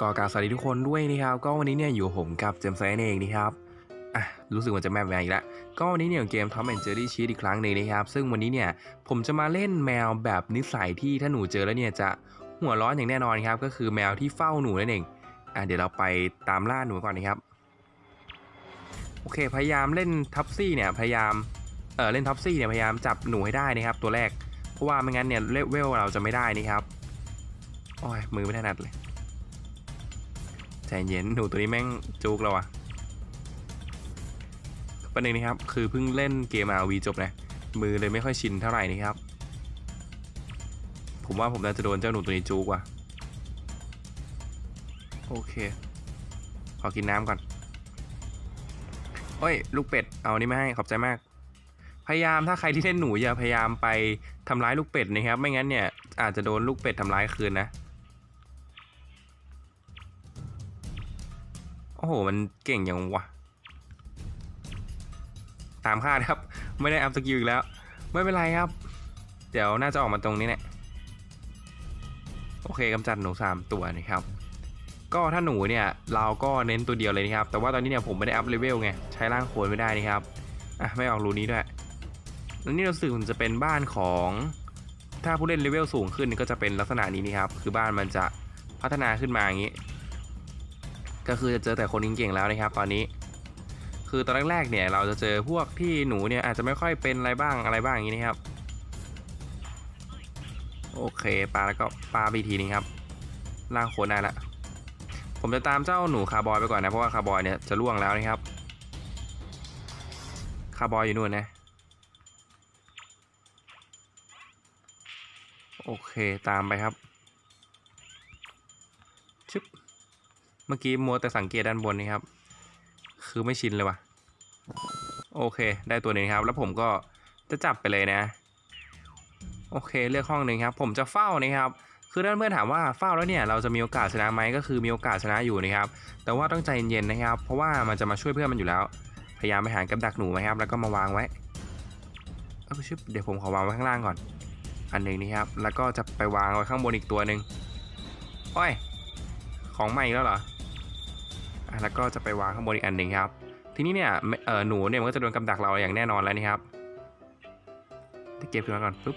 ก็กราบสวัสดีทุกคนด้วยนะครับ ก็วันนี้เนี่ยอยู่ผมกับเจมส์ไซน์เองนะครับอะรู้สึกว่าจะแมปแวร์อีกแล้วก็วันนี้เนี่ยเกม Tom and Jerry Cheat อีกครั้งหนึ่งนะครับ ซึ่งวันนี้เนี่ยผมจะมาเล่นแมวแบบนิสัยที่ถ้าหนูเจอแล้วเนี่ยจะหัวร้อนอย่างแน่นอนครับ ก็คือแมวที่เฝ้าหนูนั่นเองอะเดี๋ยวเราไปตามล่าหนูก่อนนะครับโอเคพยายามเล่นทับซี่เนี่ยพยายามเออเล่นทับซี่เนี่ยพยายามจับหนูให้ได้นะครับ ตัวแรกเพราะว่าไม่งั้นเนี่ยเลเวลเราจะไม่ได้นะครับโอ้ยมือไม่ถนัดเลย ใจเย็นหนูตัวนี้แม่งจุกเราอะประเด็นนะครับ คือเพิ่งเล่นเกม RV จบนะ มือเลยไม่ค่อยชินเท่าไหร่นะครับ ผมว่าผมน่าจะโดนเจ้าหนูตัวนี้จุกว่ะ โอเค ขอกินน้ำก่อนโอ้ย ลูกเป็ด เอานี่ไม่ให้ ขอบใจมาก พยายามถ้าใครที่เล่นหนูอย่าพยายามไปทำร้ายลูกเป็ดนะครับ ไม่งั้นเนี่ยอาจจะโดนลูกเป็ดทำร้ายคืนนะ โอ้โห มันเก่งอย่างวะ ตามคาดครับ ไม่ได้อัพสกิลอีกแล้ว ไม่เป็นไรครับ เดี๋ยวน่าจะออกมาตรงนี้แหละโอเคกำจัดหนูสามตัวนะครับ ก็ถ้าหนูเนี่ยเราก็เน้นตัวเดียวเลยนะครับ แต่ว่าตอนนี้เนี่ยผมไม่ได้อัพเลเวลไง ใช้ร่างโคนไม่ได้นะครับ อะไม่ออกรูนี้ด้วย แล้วนี่เราสึกมันจะเป็นบ้านของถ้าผู้เล่นเลเวลสูงขึ้นก็จะเป็นลักษณะนี้นี่ครับ คือบ้านมันจะพัฒนาขึ้นมาอย่างนี้ ก็คือจะเจอแต่คนเก่งๆแล้วนะครับ ตอนนี้ คือตอนแรกๆเนี่ยเราจะเจอพวกที่หนูเนี่ยอาจจะไม่ค่อยเป็นอะไรบ้างอะไรบ้างอย่างนี้นะครับ โอเคปลาแล้วก็ปลาไปทีนึงครับล่างโคนได้ละผมจะตามเจ้าหนูคาร์บอยไปก่อนนะเพราะว่าคาร์บอยเนี่ยจะล่วงแล้วนะครับคาร์บอยอยู่นู่นนะโอเคตามไปครับชึบ เมื่อกี้มัวแต่สังเกตด้านบนนี่ครับ คือไม่ชินเลยว่ะ โอเค ได้ตัวหนึ่งครับ แล้วผมก็จะจับไปเลยนะ โอเค เลือกห้องหนึ่งครับ ผมจะเฝ้านะครับคือด้านเพื่อนถามว่าเฝ้าแล้วเนี่ยเราจะมีโอกาสชนะไหมก็คือมีโอกาสชนะอยู่นะครับ แต่ว่าต้องใจเย็นๆนะครับ เพราะว่ามันจะมาช่วยเพื่อนมันอยู่แล้ว พยายามไปหากับดักหนูไหมครับ แล้วก็มาวางไว้เออชึบเดี๋ยวผมขอวางไว้ข้างล่างก่อน อันหนึ่งนี่ครับ แล้วก็จะไปวางไว้ข้างบนอีกตัวหนึ่งโอ้ย ของใหม่แล้วเหรอ แล้วก็จะไปวางข้างบนอีกอันหนึ่งครับ ทีนี้เนี่ยเออหนูเนี่ยมันก็จะโดนกำดักเราอย่างแน่นอนแล้วนี่ครับเก็บขึ้นมาก่อนปุ๊บ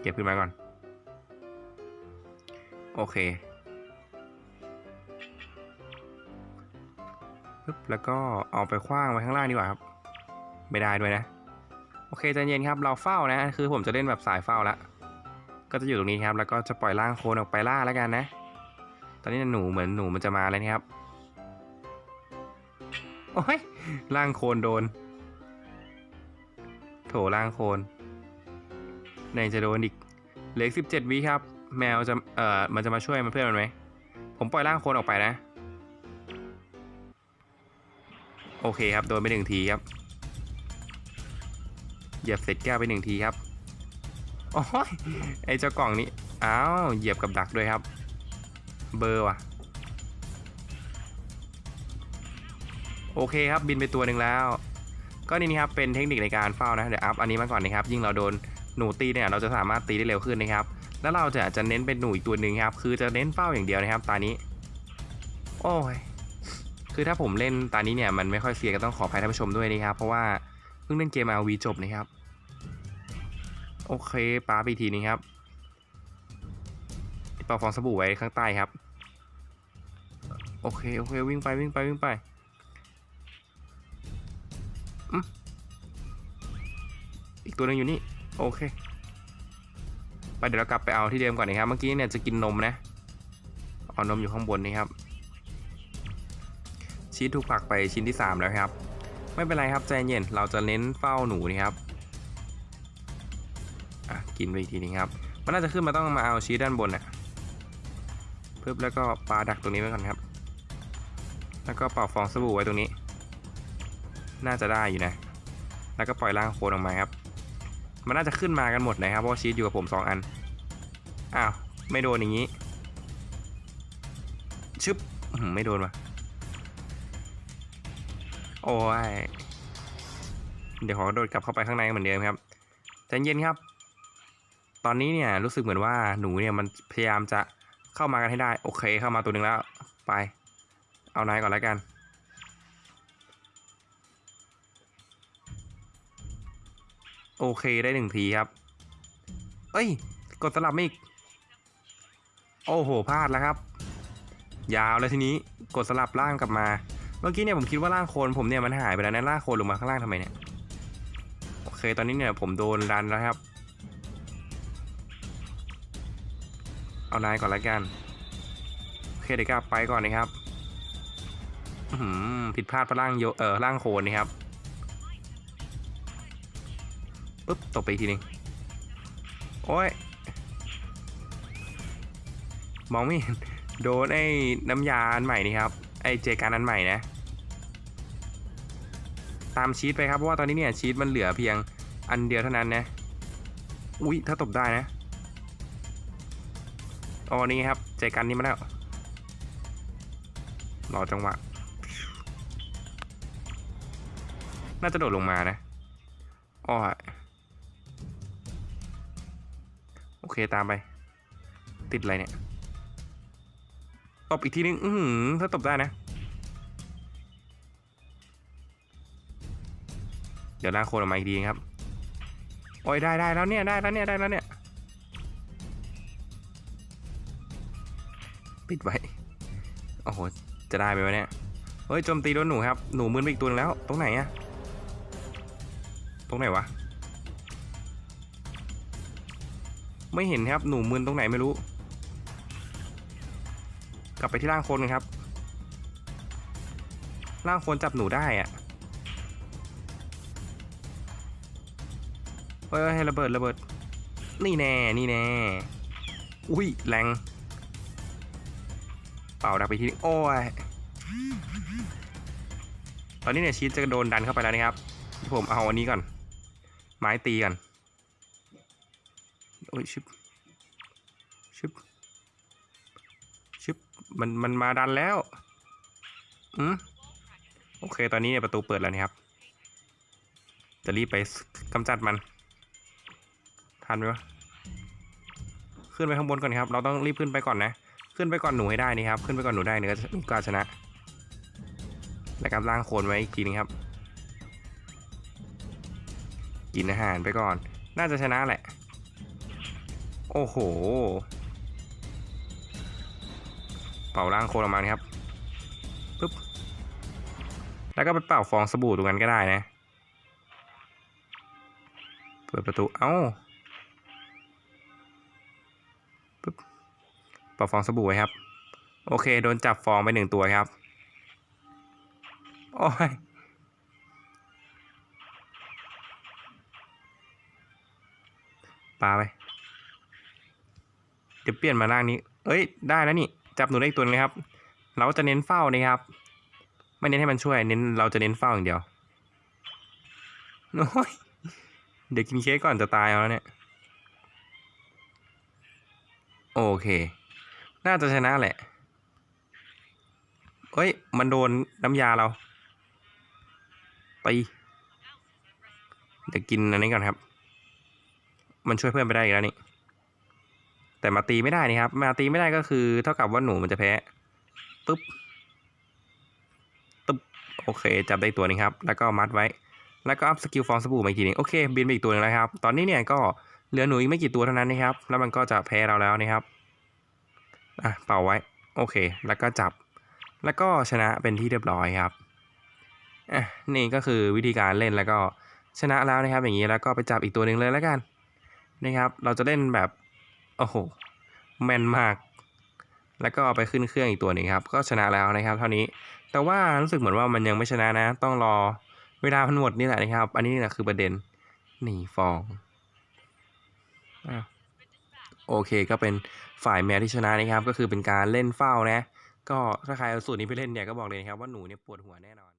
เก็บขึ้นมาก่อน โอเคปุ๊บแล้วก็เอาไปคว้างไว้ข้างล่างดีกว่าครับ ไม่ได้ด้วยนะ โอเคใจเย็นครับเราเฝ้านะ คือผมจะเล่นแบบสายเฝ้าละก็จะอยู่ตรงนี้ครับ แล้วก็จะปล่อยร่างโคนออกไปล่าแล้วกันนะ ตอนนี้หนูเหมือนหนูมันจะมาแล้วนะครับ โอ้ยร่างโคลนโดน โถร่างโคลนไหนจะโดนอีกเหลือสิบเจ็ดวิครับ แมวจะเอ่อมันจะมาช่วยมันเพื่อนมันไหมผมปล่อยร่างโคลนออกไปนะ โอเคครับ โดนไปหนึ่งทีครับเหยียบเศษแก้วไปหนึ่งทีครับโอ้ยไอเจ้ากล่องนี้อ้าวเหยียบกับดักด้วยครับ เบอร์ว่ะ โอเคครับบินไปตัวหนึ่งแล้ว ก็นี่นะครับเป็นเทคนิคในการเฝ้านะเดี๋ยวอัพอันนี้มาก่อนนะครับยิ่งเราโดนหนูตีเนี่ยเราจะสามารถตีได้เร็วขึ้นนะครับ แล้วเราจะจะเน้นเป็นหนูอีกตัวหนึ่งครับ คือจะเน้นเฝ้าอย่างเดียวนะครับ ตานี้ โอ้ยคือถ้าผมเล่นตานี้เนี่ยมันไม่ค่อยเสียก็ต้องขออภัยท่านผู้ชมด้วยนะครับ เพราะว่าเพิ่งเล่นเกม RV จบนะครับ โอเคปาไปอีกทีนึงครับเป่าฟองสบู่ไว้ข้างใต้ครับ โอเคโอเควิ่งไปวิ่งไปวิ่งไป อีกตัวหนึงอยู่นี่ โอเค ไปเดี๋ยวเรากลับไปเอาที่เดิมก่อนนะครับ เมื่อกี้เนี่ยจะกินนมนะเอานมอยู่ข้างบนนี่ครับชีสถูกผลักไปชิ้นที่ 3 แล้วครับ ไม่เป็นไรครับใจเย็น เราจะเน้นเฝ้าหนูนี่ครับ อะกินไปอีกทีนึงครับ มันน่าจะขึ้นมาต้องมาเอาชีสด้านบนน่ะเพิ่มแล้วก็ปลาดักตรงนี้ไว้ก่อนครับ แล้วก็เป่าฟองสบู่ไว้ตรงนี้ น่าจะได้อยู่นะ แล้วก็ปล่อยร่างโคลนออกมาครับ มันน่าจะขึ้นมากันหมดนะครับเพราะชีสอยู่กับผม 2 อัน อ้าว ไม่โดนอย่างนี้ ชึบไม่โดนว่ะ โอ้ย เดี๋ยวขอโดดกลับเข้าไปข้างในเหมือนเดิมครับใจเย็นครับ ตอนนี้เนี่ยรู้สึกเหมือนว่าหนูเนี่ยมันพยายามจะเข้ามากันให้ได้ โอเค เข้ามาตัวหนึ่งแล้ว ไป เอานายก่อนแล้วกัน โอเคได้หนึ่งทีครับ เอ้ย กดสลับไม่อีก โอ้โหพลาดแล้วครับ ยาวแล้วทีนี้กดสลับล่างกลับมา เมื่อกี้เนี่ยผมคิดว่าล่างโคนผมเนี่ยมันหายไปแล้วนะล่างโคนลงมาข้างล่างทำไมเนี่ย โอเคตอนนี้เนี่ยผมโดนดันแล้วครับ เอานายก่อนแล้วกัน โอเคเดี๋ยวกลับไปก่อนนะครับผิดพลาดพราะล่างโยเออล่างโคนนี่ครับ ปุ๊บตกไปทีนึงโอ้ยมองไม่เห็นโดนไอ้น้ำยาอันใหม่นี่ครับ ไอ้เจการอันใหม่นะ ตามชีตไปครับเพราะว่าตอนนี้เนี่ยชีตมันเหลือเพียงอันเดียวเท่านั้นนะ อุ๊ยถ้าตบได้นะอ๋อนี่ครับเจกันนี้มาแล้วรอจังหวะ น่าจะโดดลงมานะอ้อ เคตามไป ติดอะไรเนี่ย ตบอีกทีนึง อือหือถ้าตบได้นะ เดี๋ยวลากโคนออกมาอีกทีครับ โอ้ยได้ได้แล้วเนี่ยได้แล้วเนี่ยได้แล้วเนี่ย ปิดไว้ โอ้โห จะได้ไหมวะเนี่ย เฮ้ยโจมตีโดนหนูครับ หนูมืนไปอีกตัวนึงแล้ว ตรงไหนอะตรงไหนวะ ไม่เห็นครับหนูมืนตรงไหนไม่รู้ กลับไปที่ร่างคนกันครับ ร่างคนจับหนูได้อะเฮ้ยให้ระเบิดระเบิด นี่แน่นี่แน่ อุ้ยแรงเป่าดักไปทีโอ้ยตอนนี้เนี่ยชีสจะโดนดันเข้าไปแล้วนะครับ ผมเอาอันนี้ก่อน ไม้ตีก่อน โอ้ยชึบชึบชึบมันมันมาดันแล้วอืมโอเค ตอนนี้เนี่ยประตูเปิดแล้วนะครับ จะรีบไปกำจัดมัน ทันไหมวะ ขึ้นไปข้างบนก่อนครับ เราต้องรีบขึ้นไปก่อนนะ ขึ้นไปก่อนหนูให้ได้นี่ครับ ขึ้นไปก่อนหนูได้เนื้อก็ชนะ แล้วก็ล่างโคนไว้อีกทีนึงครับ กินอาหารไปก่อน น่าจะชนะแหละ โอ้โห เป่าล่างโคนออกมานี่ครับปึ๊บแล้วก็ไปเป่าฟองสบู่ตรงนั้นก็ได้นะ เปิดประตู เอ้าปึ๊บเป่าฟองสบู่ไว้ครับ โอเค โดนจับฟองไปหนึ่งตัวครับ โอ้ยปลาไป เดี๋ยวเปลี่ยนมาล่างนี้ เอ้ย ได้แล้วนี่ จับหนูได้อีกตัวนึงครับ เราจะเน้นเฝ้านี่ครับ ไม่เน้นให้มันช่วย เน้นเราจะเน้นเฝ้าอย่างเดียวโอ้ยเดี๋ยวกินเค้กก่อนจะตายเอาแล้วเนี่ย โอเค น่าจะชนะแหละ เอ้ย มันโดนน้ำยาเราตีเดี๋ยวกินอันนี้ก่อนครับ มันช่วยเพื่อนไปได้อีกแล้วนี่ แต่มาตีไม่ได้นี่ครับ มาตีไม่ได้ก็คือ เท่ากับว่าหนูมันจะแพ้ปึ๊บตึ๊บโอเค จับได้ตัวหนึงครับ แล้วก็มัดไว้ แล้วก็อัพสกิลฟองสบู่มาอีกทีหนึงโอเค บินไปอีกตัวหนึงแล้วครับ ตอนนี้เนี่ยก็เหลือหนูอีกไม่กี่ตัวเท่านั้นนะครับ แล้วมันก็จะแพ้เราแล้วนะครับอะเป่าไว้ โอเค แล้วก็จับ แล้วก็ชนะเป็นที่เรียบร้อยครับอะนี่ก็คือวิธีการเล่นแล้วก็ชนะแล้วนะครับ อย่างนี้แล้วก็ไปจับอีกตัวหนึ่งเลยแล้วกันนะครับ เราจะเล่นแบบ โอ้โห แม่นมาก แล้วก็เอาไปขึ้นเครื่องอีกตัวหนึ่งครับ ก็ชนะแล้วนะครับ เท่านี้ แต่ว่ารู้สึกเหมือนว่ามันยังไม่ชนะนะ ต้องรอเวลามันหมดนี่แหละนะครับ อันนี้นี่แหละคือประเด็นหนีฟองอโอเคก็เป็นฝ่ายแมวที่ชนะนะครับ ก็คือเป็นการเล่นเฝ้านะ ก็ถ้าใครเอาสูตรนี้ไปเล่นเนี่ยก็บอกเลยนะครับว่าหนูเนี่ยปวดหัวแน่นอน